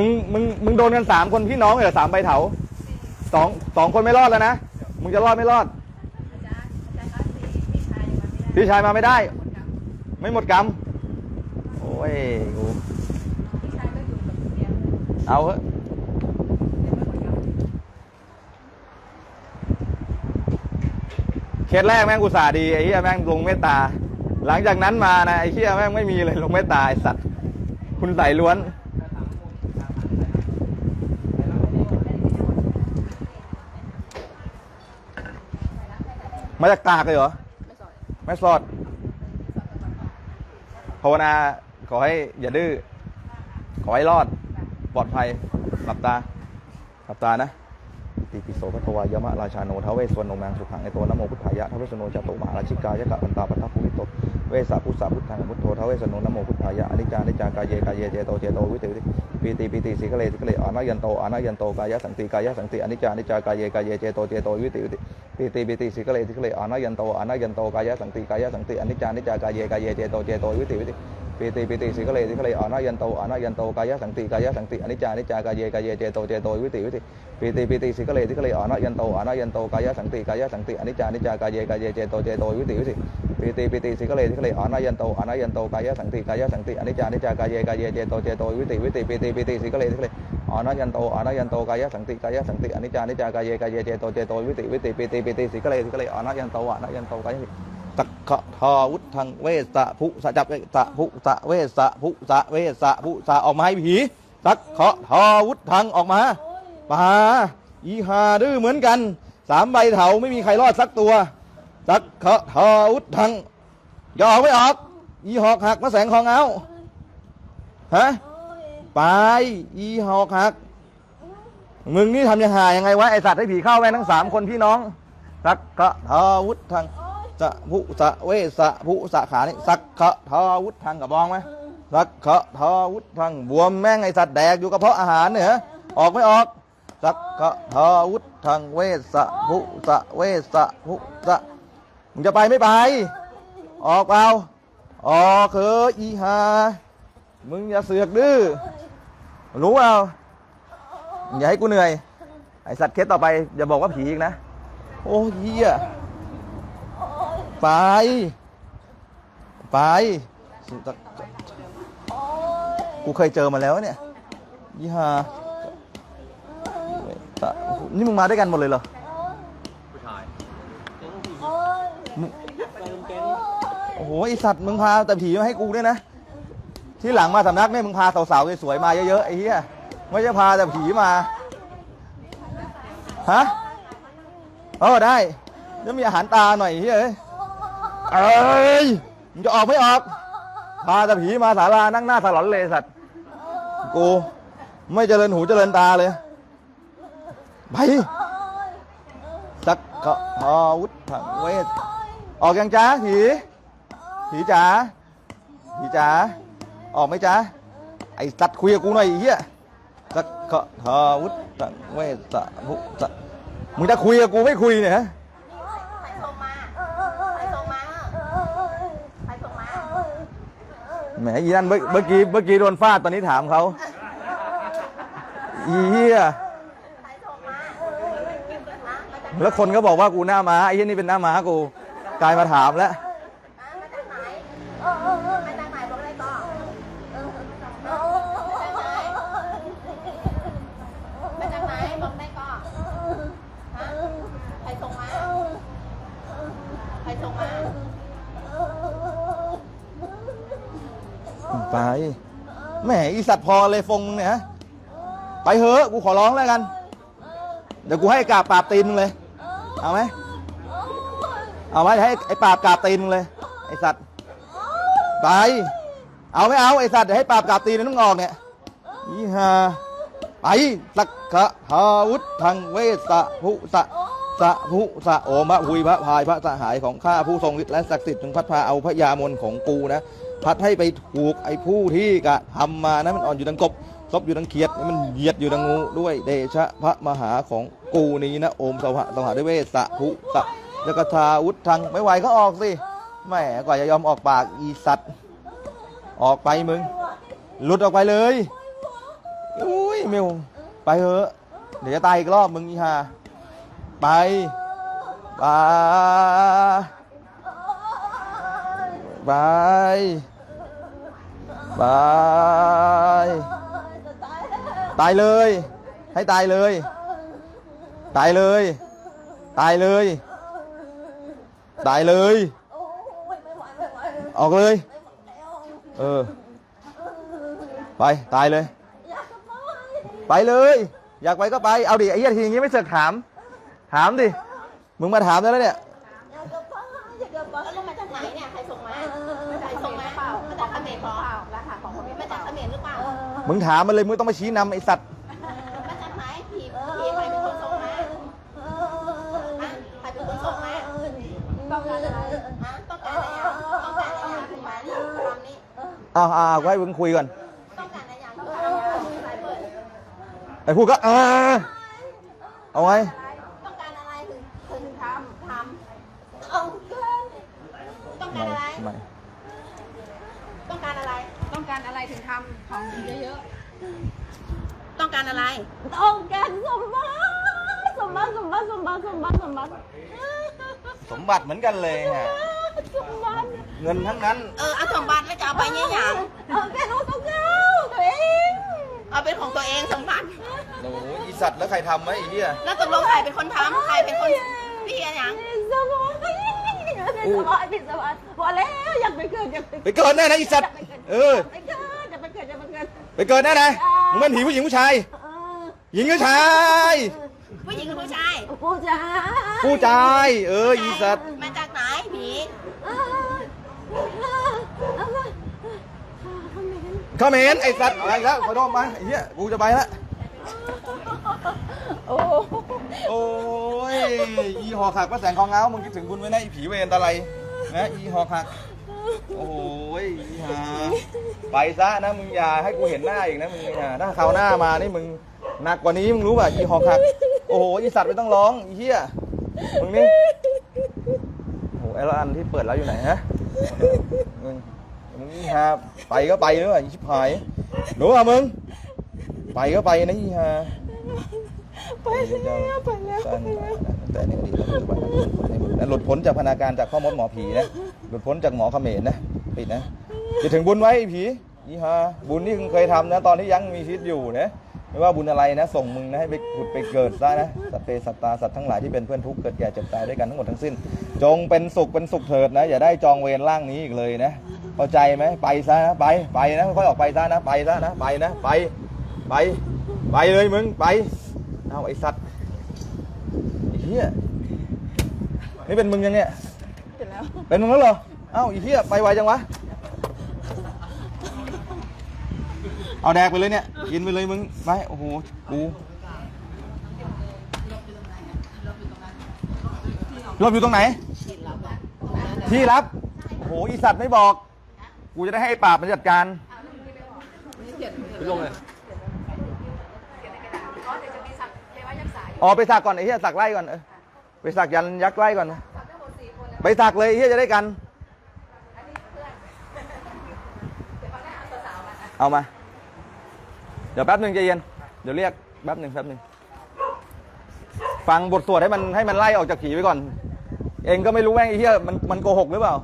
มึงมึงมึงโดนกันสามคนพี่น้องเหรอสามใบเถาสองสองคนไม่รอดแล้วนะมึงจะรอดไม่รอด อาจารย์อาจารย์คะสี่พี่ชายมาไม่ได้พี่ชายมาไม่ได้ไม่หมดกรรมโอ้ยกูพี่ชายก็อยู่กับเมียเอาเถอะเคสแรกแม่งอุตส่าห์ดีไอ้เหี้ยแม่งลงเมตตา หลังจากนั้นมานะไอ้เหี้ยแม่งไม่มีเลยลงเมตตาไอ้สัตว์คุณใส่ล้วน มาจากตากเลยเหรอ ไม่สอนแม่สอดภาวนาขอให้อย่าดื้อ ขอให้รอด ปลอดภัย หลับตา หลับตานะติปิโสพระทวายมะราชาโนทเวสวรรณมังสุขังไอโตนะโมพุทธายะทเวสโนจตุมหาราชิกายะกะปันตาปัทภภูริโต เวสาพุทธาพุทธังพุทโธทเวสโนนโมพุทธายะอนิจจานิจจากายเยกายเยเจโตเจโตวิติวิติปีติปีติสิกเลสิกเลอานายันโตอานายันโตกายะสังติกายะสังติอนิจจานิจจากายเยกายเยเจโตเจโตวิติวิติปีติปีติสิกเลสิกเลอานายันโตอานายันโตกายะสังติกายะสังติอนิจจานิจากายเยกายเยเจโตเจโตวิติวิติ ปีติปีติสิกเลสิกเลอานายันโตอานายันโตกายะสังติกายะสังติอนิจจานิจจากายเยกายเยเจโตเจโตวิติวิติปีติปีติสิกเลสิกเลอานายันโตอานายันโตกายะสังติกายะสังติอนิจจานิจจากายเยกายเยเจโตเจโตวิติวิติปีติปีติสิกเลสิกเลอานายันโตอานายันโตกายะสังติกายะสังติอนิจจานิจจากายเยกายเยเจโตเจโตวิติวิติปีติปีติสิกเลสิกเลอานายันโตอานายันโตกายะสังติกายะสังติอนิจจานิจากายเยกายเยเจโตเจโตวิติวิติปีติปีติสิกเลสิกเลอานายันโตอานายันโตกายะ ตักขะทาวุธังเวสะภุสะจับเวสะภุสะเวสะภุสะเวสะภุสะออกมาให้ผีตักขะทาวุธังออกมาปาอีหาดื้อเหมือนกันสามใบเถาไม่มีใครรอดสักตัวตักขะทาวุธังอย่าออกไม่ออก อีหอกหักมาแสงของเอาฮะไปอีหอกหักมึงนี่ทำยังไงยังไงวะไอสัตว์ให้ผีเข้าแม่ทั้งสามคนพี่น้องตักขะทาวุธัง สะภุสะเวสะภุสะขานี่สักขะทาวุฒทางกับบองไหมสักขะทาวุฒทางบวมแม่งไอสัตว์แดกอยู่กระเพาะอาหารเนี่ยฮะออกไม่ออกสักขะทาวุฒทางเวสะภุสะเวสะภุสะมึงจะไปไม่ไป ออกเปล่าออกเถออีหามึงอย่าเสือกดื้อรู้เปล่าอย่าให้กูเหนื่อยไอสัตว์เคสต่อไปอย่าบอกว่าผีอีกนะ โอ้เหี้ย ไป ไปกูเคยเจอมาแล้วเนี่ยยี่ห้าตะนี่มึงมาด้วยกันหมดเลยเหรอผู้ชายมึงโอ้โหไอสัตว์มึงพาแต่ผีมาให้กูด้วยนะ ที่หลังมาสำนักเนี่ยมึงพาสาวๆสวยๆมาเยอะๆไอ้เหี้ยไม่ใช่พาแต่ผีมาฮะเออได้จะมีอาหารตาหน่อยเฮ้ย เอ้ยมึงจะออกไม่ออกพาต่ผีมาศาลานั่งหน้าสลอนเลยสัตว์กูไม่เจริญหูเจริญตาเลยไปสักกะทอวุฒงเวทออกยังจ้าผีผีจ๋าผีจ๋าออกไหมจ้าไอ้สัตว์คุยกับกูหน่อยไอ้เหี้ยสักกะทอวุฒงเวทสะภุสะมึงจะคุยกับกูไม่คุยเนี่ย แหมอีนั่นเมื่อเมื่อกี้เมื่อกี้โดนฟาดตอนนี้ถามเขาอีเหี้ยแล้วคนก็บอกว่ากูหน้าม้าไอ้เหี้ยนี่เป็นหน้าม้ากูกลายมาถามแล้ว ไป แหมอีสัตว์พอเลยฟงเนี่ยฮะไปเถอะกูขอร้องแล้วกัน เดี๋ยวกูให้กาบปราบตีนมึงเลย เอาไหมเอาไหมเดี๋ยวให้ไอ้ปราบกาบตีนมึงเลยไอ้สัตว์ไป เอาไม่เอาไอ้สัตว์เดี๋ยวให้ปราบกาบตีนมึงออกเนี่ยอีห่าไปสักขะทาวุธทางเวสะภุสะสะภุสะโอมะหุยพระพายพระสหายของข้าผู้ทรงฤทธิ์และศักดิ์สิทธิ์จงพัดพาเอาพระยามนของกูนะ พัดให้ไปถูกไอ้ผู้ที่กระทำมานะมันอ่อนอยู่ดังกบซบอยู่ดังเขียดมันเหยียดอยู่ดังงูด้วยเดชะพระมหาของกูนี้นะโอมสวะสวะด้วยเวสะภุสะจักทาวุธทางไม่ไหวก็ออกสิแหมกว่าจะยอมออกปากอีสัตว์ ออกไปมึง หลุดออกไปเลยอุ้ยมิวไปเถอะเดี๋ยวจะตายอีกรอบมึงอีห่าไปไปไป ไปตายเลย ให้ตายเลย ตายเลย ตายเลย ตายเลย ออกเลย เออ ไป ตายเลย ไปเลย อยากไปก็ไป เอาดิไอ้เหี้ยทีอย่างงี้ไม่เสือกถาม ถามดิ มึงมาถามได้แล้วเนี่ย มึงถามมันเลยมึงต้องมาชี้นำไอ้สัตว์มาจากไหนผีผีใครเป็นคนส่งมาฮะใครเป็นคนส่งมาต้องการอะไรฮะต้องการอะไรอะต้องการอะไรอะคุณหมายคำนี้อ้าวอ้าวก็ให้มึงคุยก่อนต้องการอะไรอย่างต้องการอะไรอะใครเปิดไอ้พูดก็อ่าเอาไงต้องการอะไรถึงถึงทำทำเอาเกินต้องการอะไร ทำไม ต้องการอะไร ต้อง การอะไรถึงทำของเยอะต้องการอะไร ต้องการสมบัติสมบัติสมบัติสมบัติสมบัติสมบัติสมบัติเหมือนกันเลยฮะสมบัติเงินทั้งนั้น เออเอาสมบัติแล้วจะเอาไปเนี่ยอย่างเอาเป็นของตัวเก่าตัวเอง เอาเป็นของตัวเองสมบัติโอ้ยอีสัตว์แล้วใครทำไว้ไอ้เหี้ยแล้วตกลงใครเป็นคนทำใครเป็นคนพี่อะไรอย่างสมบัติเป็นสมบัติเป็นสมบัติพอแล้วอยากไปเกิดอยากไปไปเกิดแน่นะอีสัตว์ เออไปเกิดอยากไปเกิดอยากไปเกิดไปเกิดแน่นะมึงเป็นผีผู้หญิงผู้ชาย เออหญิงหรือชาย ผู้หญิงกับผู้ชาย ผู้ชายผู้ชาย เอออีสัตว์มาจากไหนผีเออเออเอามาทำไมกันเขมรไอ้สัตว์อะไรแล้วขอโทษมาไอ้เหี้ยกูจะไปละโอ้โอ้ยอีหอกหักพระแสงของเงามึงคิดถึงบุญไว้นะอีผีเวรตะไลนะอีหอกหัก โอ้ยอีหาไปซะนะมึงอย่าให้กูเห็นหน้าอีกนะมึงอย่าถ้าคราวหน้ามานี่มึงหนักกว่านี้มึงรู้ป่ะอีหอกหักโอ้โหอีสัตว์ไม่ต้องร้องอีเหี้ยมึงนี่โอ้โหไอ้ละอันที่เปิดแล้วอยู่ไหนฮะมึงมึงฮะไปก็ไปเนอะอีชิบหายรู้ป่ะมึงไปก็ไปนะอีฮะ ไปแล้วไปแล้วแต่ในอดีตและปัจจุบันและหลุดพ้นจากพนาการจากข้อมดหมอผีนะ หลุดพ้นจากหมอเขมรนะปิดนะจะถึงบุญไว้ไอ้ผีนี่ฮะบุญที่มึงเคยทำนะ ตอนที่ยังมีชีวิตอยู่นะไม่ว่าบุญอะไรนะ ส่งมึงนะให้ไปผุดไปเกิดซะนะสัตว์เปสัตตาสัตว์ทั้งหลายที่เป็นเพื่อนทุกข์เกิดแก่เจ็บตายด้วยกันทั้งหมดทั้งสิ้น จงเป็นสุขเป็นสุขเถิดนะ อย่าได้จองเวรร่างนี้อีกเลยนะเข้าใจไหมไปซะนะไปไปนะค่อยๆออกไปซะนะไปซะนะไปนะไปไปไปเลยมึงไป เอาไอสัตว์ไอ้เหี้ยนี่เป็นมึงยังเนี่ย เสร็จแล้ว เป็นมึงแล้วเหรอ เอ้าไอีเหี้ยไปไวจังวะ เอาแดกไปเลยเนี่ย กินไปเลยมึงไปโอ้โหกูรบอยู่ตรงไหน ที่รับ โอ้โห อีสัตว์ไม่บอก กูจะได้ให้ไอ้ปราบมันจัดการไปลงเลย อ๋อไปสักก่อนไอ้เหี้ยสักไล่ก่อนเออไปสักยันยักษ์ไล่ก่อนนะไปสักเลยไอ้เหี้ยจะได้กัน เอามา เดี๋ยวแป๊บหนึ่งใจเย็น เดี๋ยวเรียกแป๊บหนึ่งแป๊บหนึ่งฟังบทสวดให้มันให้มันไล่ออกจากผีไปก่อน เองก็ไม่รู้แม่งไอ้เหี้ยมันมันโกหกหรือเปล่า